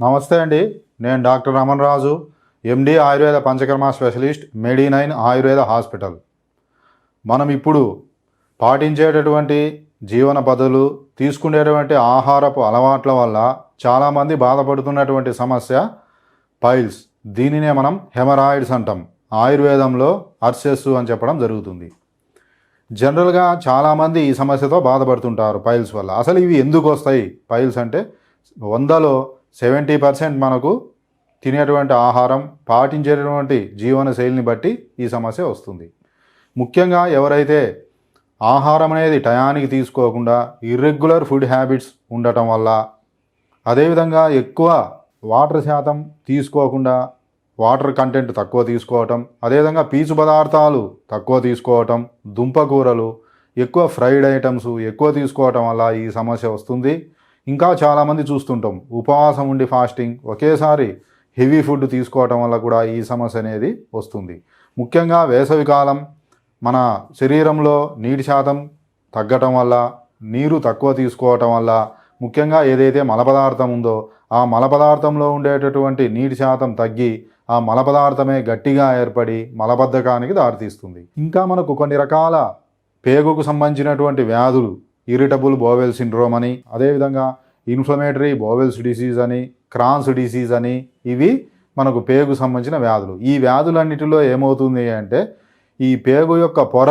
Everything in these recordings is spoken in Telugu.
నమస్తే అండి. నేను doctor Raman Raju MD Ayurveda Panchakarma specialist Medi Nine Ayurveda hospital. మనం ఇప్పుడు పాటించేటటువంటి జీవన పద్ధతులు తీసుకునేటువంటి ఆహారపు అలవాట్ల వల్ల చాలామంది బాధపడుతున్నటువంటి సమస్య పైల్స్. దీనినే మనం హెమరాయిడ్స్ అంటాం. ఆయుర్వేదంలో అర్సెస్ అని చెప్పడం జరుగుతుంది. జనరల్గా చాలామంది ఈ సమస్యతో బాధపడుతుంటారు పైల్స్ వల్ల. అసలు ఇవి ఎందుకు వస్తాయి? పైల్స్ అంటే వందలో సెవెంటీ పర్సెంట్ మనకు తినేటువంటి ఆహారం పాటించేటటువంటి జీవన శైలిని బట్టి ఈ సమస్య వస్తుంది. ముఖ్యంగా ఎవరైతే ఆహారం అనేది టయానికి తీసుకోకుండా ఇర్రెగ్యులర్ ఫుడ్ హ్యాబిట్స్ ఉండటం వల్ల అదేవిధంగా ఎక్కువ వాటర్ శాతం తీసుకోకుండా వాటర్ కంటెంట్ తక్కువ తీసుకోవటం అదేవిధంగా పీచు పదార్థాలు తక్కువ తీసుకోవటం దుంపకూరలు ఎక్కువ ఫ్రైడ్ ఐటమ్స్ ఎక్కువ తీసుకోవటం వల్ల ఈ సమస్య వస్తుంది. ఇంకా చాలామంది చూస్తుంటాం. ఉపవాసం ఉండి ఫాస్టింగ్ ఒకేసారి హెవీ ఫుడ్ తీసుకోవటం వల్ల కూడా ఈ సమస్య అనేది వస్తుంది. ముఖ్యంగా వేసవికాలం మన శరీరంలో నీటి శాతం తగ్గటం వల్ల నీరు తక్కువ తీసుకోవటం వల్ల ముఖ్యంగా ఏదైతే మల పదార్థం ఉందో ఆ మల పదార్థంలో ఉండేటటువంటి నీటి శాతం తగ్గి ఆ మల పదార్థమే గట్టిగా ఏర్పడి మలబద్ధకానికి దారితీస్తుంది. ఇంకా మనకు కొన్ని రకాల పేగుకు సంబంధించినటువంటి వ్యాధులు ఇరిటబుల్ బోవెల్ సిండ్రోమ్ అని అదేవిధంగా ఇన్ఫ్లమేటరీ బోవెల్స్ డిసీజ్ అని క్రాన్స్ డిసీజ్ అని ఇవి మనకు పేగు సంబంధించిన వ్యాధులు. ఈ వ్యాధులన్నిటిలో ఏమవుతుంది అంటే ఈ పేగు యొక్క పొర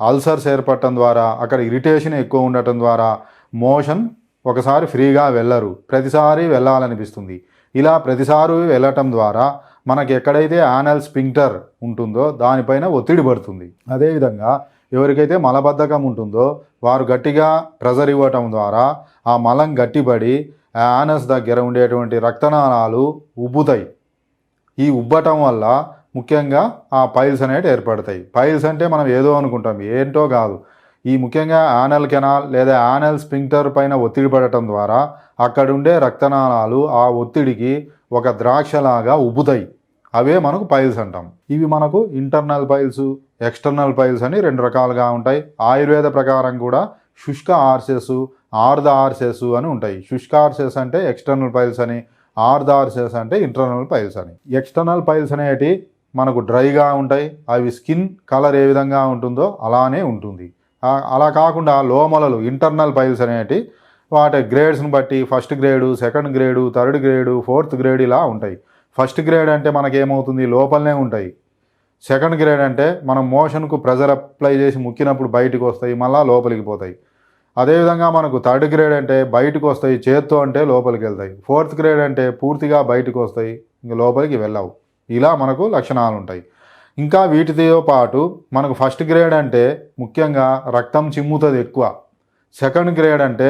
అల్సర్స్ ఏర్పడటం ద్వారా అక్కడ ఇరిటేషన్ ఎక్కువ ఉండటం ద్వారా మోషన్ ఒకసారి ఫ్రీగా వెళ్ళరు. ప్రతిసారి వెళ్ళాలనిపిస్తుంది. ఇలా ప్రతిసారి వెళ్ళటం ద్వారా మనకి ఎక్కడైతే యానల్ స్పింక్టర్ ఉంటుందో దానిపైన ఒత్తిడి పడుతుంది. అదేవిధంగా ఎవరికైతే మలబద్ధకం ఉంటుందో వారు గట్టిగా ప్రెజర్ ఇవ్వటం ద్వారా ఆ మలం గట్టిపడి ఆ యానస్ దగ్గర ఉండేటువంటి రక్తనాళాలు ఉబ్బుతాయి. ఈ ఉబ్బటం వల్ల ముఖ్యంగా ఆ పైల్స్ అనేవి ఏర్పడతాయి. పైల్స్ అంటే మనం ఏదో అనుకుంటాం ఏంటో కాదు. ఈ ముఖ్యంగా యానల్ కెనాల్ లేదా యానల్ స్పింక్టర్ పైన ఒత్తిడి పడటం ద్వారా అక్కడుండే రక్తనాళాలు ఆ ఒత్తిడికి ఒక ద్రాక్షలాగా ఉబ్బుతాయి. అవే మనకు పైల్స్ అంటాం. ఇవి మనకు ఇంటర్నల్ పైల్స్ ఎక్స్టర్నల్ పైల్స్ అని రెండు రకాలుగా ఉంటాయి. ఆయుర్వేద ప్రకారం కూడా శుష్క ఆర్సెస్ ఆర్ధ ఆర్సెస్ అని ఉంటాయి. శుష్క ఆర్సెస్ అంటే ఎక్స్టర్నల్ పైల్స్ అని ఆర్ధ ఆర్సెస్ అంటే ఇంటర్నల్ పైల్స్ అని. ఎక్స్టర్నల్ పైల్స్ అనేటి మనకు డ్రైగా ఉంటాయి. అవి స్కిన్ కలర్ ఏ విధంగా ఉంటుందో అలానే ఉంటుంది. అలా కాకుండా లోమలలు ఇంటర్నల్ పైల్స్ అనేటి వాటి గ్రేడ్స్ని బట్టి first grade second grade third grade fourth grade ఇలా ఉంటాయి. ఫస్ట్ గ్రేడ్ అంటే మనకేమవుతుంది? లోపలనే ఉంటాయి. సెకండ్ గ్రేడ్ అంటే మనం మోషన్కు ప్రెజర్ అప్లై చేసి ముక్కినప్పుడు బయటకు వస్తాయి మళ్ళీ లోపలికి పోతాయి. అదేవిధంగా మనకు థర్డ్ గ్రేడ్ అంటే బయటకు వస్తాయి చేత్తో అంటే లోపలికి వెళ్తాయి ఫోర్త్ గ్రేడ్ అంటే పూర్తిగా బయటకు వస్తాయి ఇంక లోపలికి వెళ్ళవు. ఇలా మనకు లక్షణాలు ఉంటాయి ఇంకా వీటితో పాటు మనకు ఫస్ట్ గ్రేడ్ అంటే ముఖ్యంగా రక్తం చిమ్ముతుంది ఎక్కువ. సెకండ్ గ్రేడ్ అంటే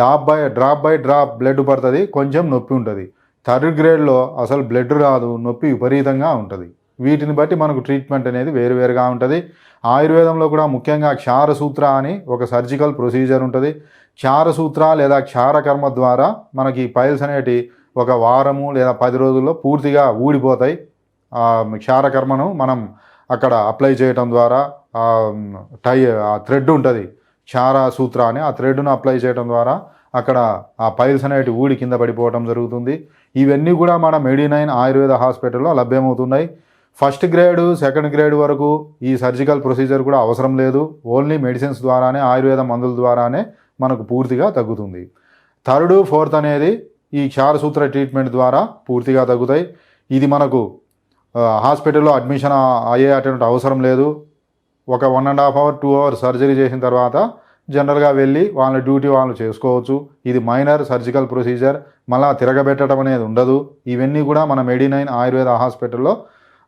drop by drop by drop blood పడుతుంది కొంచెం నొప్పి ఉంటుంది. థర్డ్ గ్రేడ్లో అసలు బ్లడ్ రాదు నొప్పి విపరీతంగా ఉంటుంది. వీటిని బట్టి మనకు ట్రీట్మెంట్ అనేది వేరువేరుగా ఉంటుంది. ఆయుర్వేదంలో కూడా ముఖ్యంగా క్షారసూత్ర అని ఒక సర్జికల్ ప్రొసీజర్ ఉంటుంది. క్షారసూత్ర లేదా క్షారకర్మ ద్వారా మనకి పైల్స్ అనేటి ఒక వారము లేదా పది రోజుల్లో పూర్తిగా ఊడిపోతాయి. క్షారకర్మను మనం అక్కడ అప్లై చేయటం ద్వారా టై ఆ థ్రెడ్ ఉంటుంది. క్షార సూత్ర అని ఆ థ్రెడ్ను అప్లై చేయడం ద్వారా అక్కడ ఆ పైల్స్ అనేటి ఊడి కింద పడిపోవడం జరుగుతుంది. ఇవన్నీ కూడా మన మెడినైన్ ఆయుర్వేద హాస్పిటల్లో లభ్యమవుతున్నాయి. ఫస్ట్ గ్రేడ్ సెకండ్ గ్రేడ్ వరకు ఈ సర్జికల్ ప్రొసీజర్ కూడా అవసరం లేదు. ఓన్లీ మెడిసిన్స్ ద్వారానే ఆయుర్వేద మందుల ద్వారానే మనకు పూర్తిగా తగ్గుతుంది. థర్డ్ ఫోర్త్ అనేది ఈ క్షారసూత్ర ట్రీట్మెంట్ ద్వారా పూర్తిగా తగ్గుతాయి. ఇది మనకు హాస్పిటల్లో అడ్మిషన్ అయ్యే అటువంటి అవసరం లేదు. ఒక one and half hour two hours surgery చేసిన తర్వాత జనరల్గా వెళ్ళి వాళ్ళ డ్యూటీ వాళ్ళు చేసుకోవచ్చు. ఇది మైనర్ సర్జికల్ ప్రొసీజర్. మళ్ళా తిరగబెట్టడం అనేది ఉండదు. ఇవన్నీ కూడా మన మెడినైన్ ఆయుర్వేద హాస్పిటల్లో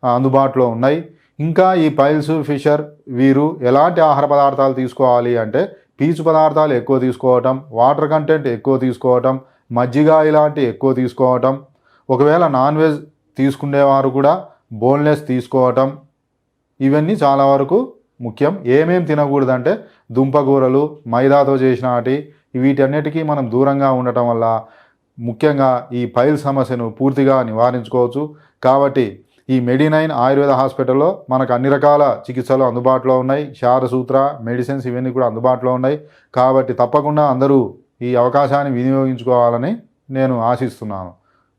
అందుబాటులో ఉన్నాయి. ఇంకా ఈ పైల్స్ ఫిషర్ వీరు ఎలాంటి ఆహార పదార్థాలు తీసుకోవాలి అంటే పీచు పదార్థాలు ఎక్కువ తీసుకోవటం వాటర్ కంటెంట్ ఎక్కువ తీసుకోవటం మజ్జిగ ఇలాంటి ఎక్కువ తీసుకోవటం ఒకవేళ నాన్ వెజ్ తీసుకునేవారు కూడా బోన్లెస్ తీసుకోవటం ఇవన్నీ చాలా వరకు ముఖ్యం. ఏమేమి తినకూడదంటే దుంపకూరలు మైదాతో చేసిన వాటి వీటన్నిటికీ మనం దూరంగా ఉండటం వల్ల ముఖ్యంగా ఈ పైల్ సమస్యను పూర్తిగా నివారించుకోవచ్చు. కాబట్టి ఈ మెడినైన్ ఆయుర్వేద హాస్పిటల్లో మనకు అన్ని రకాల చికిత్సలు అందుబాటులో ఉన్నాయి. క్షారసూత్ర మెడిసిన్స్ ఇవన్నీ కూడా అందుబాటులో ఉన్నాయి. కాబట్టి తప్పకుండా అందరూ ఈ అవకాశాన్ని వినియోగించుకోవాలని నేను ఆశిస్తున్నాను.